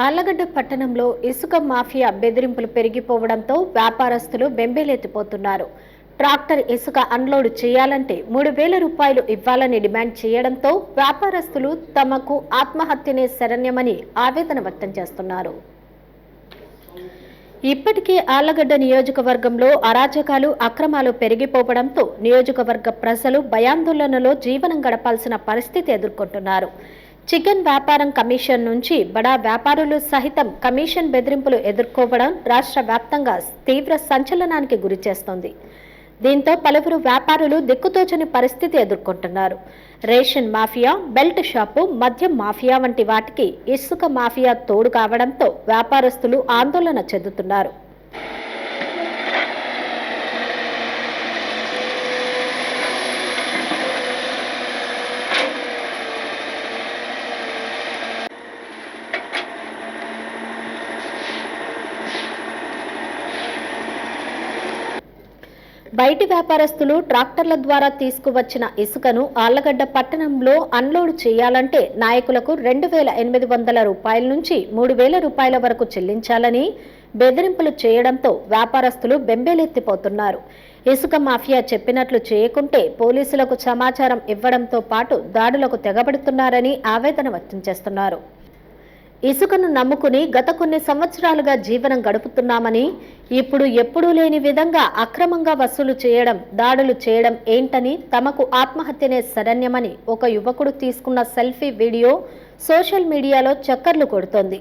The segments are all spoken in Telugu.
ఆళ్ళగడ్డ పట్టణంలో ఇసుక మాఫియా బెదిరింపులు పెరిగిపోవడంతో వ్యాపారస్తులు బెంబేలెత్తిపోతున్నారు. ట్రాక్టర్ ఇసుక అన్లోడ్ చేయాలంటే మూడు వేల రూపాయలు ఇవ్వాలని డిమాండ్ చేయడంతో వ్యాపారస్తులు తమకు ఆత్మహత్యనే శరణ్యమని ఆవేదన వ్యక్తం చేస్తున్నారు. ఇప్పటికే ఆళ్ళగడ్డ నియోజకవర్గంలో అరాచకాలు అక్రమాలు పెరిగిపోవడంతో నియోజకవర్గ ప్రజలు భయాందోళనలో జీవనం గడపాల్సిన పరిస్థితి ఎదుర్కొంటున్నారు. చికెన్ వ్యాపారం కమిషన్ నుంచి బడా వ్యాపారులు సహితం కమిషన్ బెదిరింపులు ఎదుర్కోవడం రాష్ట్ర వ్యాప్తంగా తీవ్ర సంచలనానికి గురిచేస్తోంది దీంతో పలువురు వ్యాపారులు దిక్కుతోచని పరిస్థితి ఎదుర్కొంటున్నారు. రేషన్ మాఫియా బెల్ట్ షాపు మద్యం మాఫియా వంటి వాటికి ఇసుక మాఫియా తోడు కావడంతో వ్యాపారస్తులు ఆందోళన చెందుతున్నారు. బయటి వ్యాపారస్తులు ట్రాక్టర్ల ద్వారా తీసుకువచ్చిన ఇసుకను ఆళ్ళగడ్డ పట్టణంలో అన్లోడ్ చేయాలంటే నాయకులకు రెండు వేల ఎనిమిది వందల రూపాయల నుంచి మూడు వేల రూపాయల వరకు చెల్లించాలని బెదిరింపులు చేయడంతో వ్యాపారస్తులు బెంబేలెత్తిపోతున్నారు. ఇసుక మాఫియా చెప్పినట్లు చేయకుంటే పోలీసులకు సమాచారం ఇవ్వడంతో పాటు దాడులకు తెగబడుతున్నారని ఆవేదన వ్యక్తం చేస్తున్నారు. ఇసుకను నమ్ముకుని గత కొన్ని సంవత్సరాలుగా జీవనం గడుపుతున్నామని ఇప్పుడు ఎప్పుడూ లేని విధంగా అక్రమంగా వసూలు చేయడం దాడులు చేయడం ఏంటని తమకు ఆత్మహత్యనే శరణ్యమని ఒక యువకుడు తీసుకున్న సెల్ఫీ వీడియో సోషల్ మీడియాలో చక్కర్లు కొడుతోంది.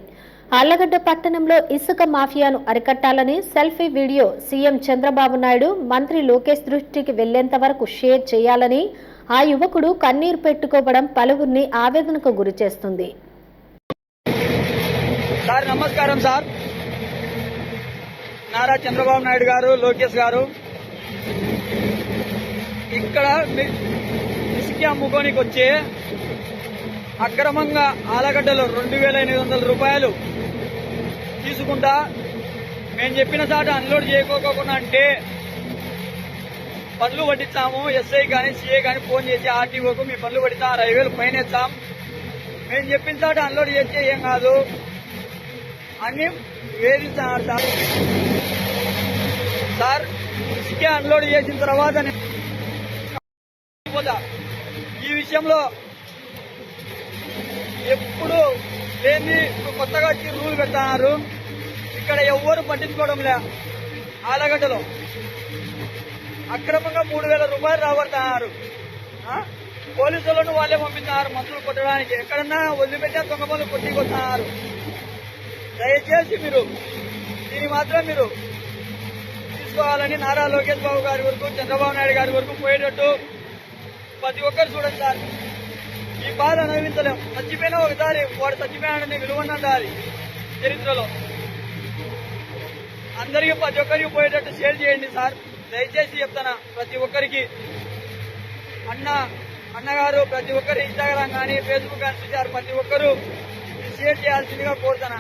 ఆళ్ళగడ్డ పట్టణంలో ఇసుక మాఫియాను అరికట్టాలని selfie video CM Chandrababu Naidu మంత్రి లోకేష్ దృష్టికి వెళ్ళేంత వరకు షేర్ చేయాలని ఆ యువకుడు కన్నీరు పెట్టుకోవడం పలువురిని ఆవేదనకు గురిచేస్తుంది. సార్ నమస్కారం సార్. నారా చంద్రబాబు నాయుడు గారు లోకేష్ గారు. ఇక్కడ మిస్కి ఇసుక అమ్ముకోనికి వచ్చి అక్రమంగా ఆలగడ్డలో రెండు వేల ఎనిమిది వందల రూపాయలు తీసుకుంటా మేము చెప్పిన చాట అన్లోడ్ చేయకోకుండా అంటే పనులు పట్టించాము ఎస్ఐ కానీ సిఐ కానీ ఫోన్ చేసి ఆర్టీఓకు మీ పనులు పట్టిస్తాం అరవై వేలు పైన ఇస్తాం మేము చెప్పిన చాట అన్లోడ్ చేస్తే ఏం కాదు. అని వేధించారు సార్ సార్ ఇసుకే అన్లోడ్ చేసిన తర్వాత ఈ విషయంలో ఎప్పుడు లేని ఇప్పుడు కొత్తగా వచ్చి రూల్ పెడతారు. ఇక్కడ ఎవ్వరు పట్టించుకోవడం లే. ఆలగడ్డలో. అక్రమంగా మూడు వేల రూపాయలు రాబడుతున్నారు పోలీసులను వాళ్ళే పంపిస్తున్నారు మంత్రులు కొట్టడానికి. ఎక్కడన్నా వదిలిపెట్టే దొంగ పనులు కొట్టికొస్తున్నారు దయచేసి మీరు దీన్ని మాత్రం మీరు తీసుకోవాలని నారా లోకేష్ బాబు గారి వరకు చంద్రబాబు నాయుడు గారి వరకు పోయేటట్టు ప్రతి ఒక్కరు చూడండి సార్. ఈ బాధ అనుభవించలేం. చచ్చిపోయినా ఒకసారి వాడు చచ్చిపోయాడని విలువనండాలి చరిత్రలో. అందరికీ ప్రతి ఒక్కరికి పోయేటట్టు షేర్ చేయండి సార్. దయచేసి చెప్తానా ప్రతి ఒక్కరికి. అన్న అన్నగారు ప్రతి ఒక్కరు ఇన్స్టాగ్రామ్ కానీ ఫేస్బుక్ కానీ చూసారు ప్రతి ఒక్కరు షేర్ చేయాల్సిందిగా కోరుతానా?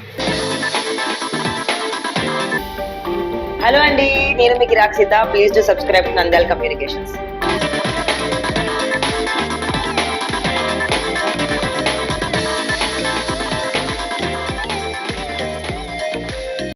హలో అండి నేను మీకు Rakshita please to subscribe Nandyala communications